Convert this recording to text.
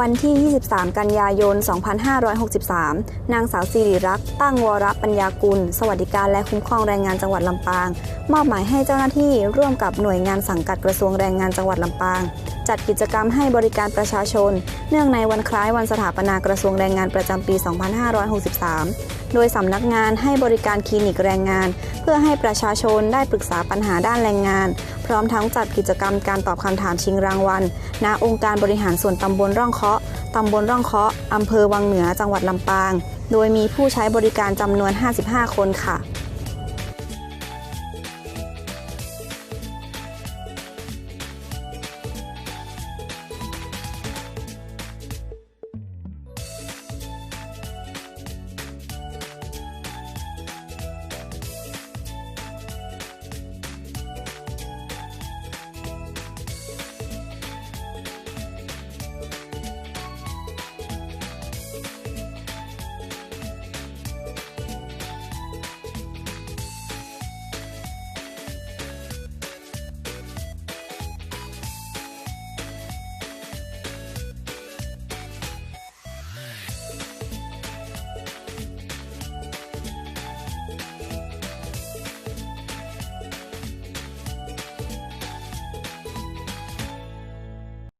วันที่ 23 กันยายน 2563 นางสาวสิริรักษ์ ตั้งวรปัญญากุล สวัสดิการและคุ้มครองแรงงานจังหวัดลำปาง มอบหมายให้เจ้าหน้าที่ร่วมกับหน่วยงานสังกัดกระทรวงแรงงานจังหวัดลำปาง จัดกิจกรรมให้บริการประชาชน เนื่องในวันคล้ายวันสถาปนากระทรวงแรงงานประจำปี 2563 โดยสำนักงานให้บริการคลินิกแรงงาน เพื่อให้ประชาชนได้ปรึกษาปัญหาด้านแรงงาน พร้อมทั้งจัดกิจกรรมการตอบคำถามชิงรางวัลณองค์การบริหารส่วนตำบลร่องเคาะตำบลร่องเคาะอำเภอวังเหนือจังหวัดลำปาง โดยมีผู้ใช้บริการจำนวน 55 คนค่ะ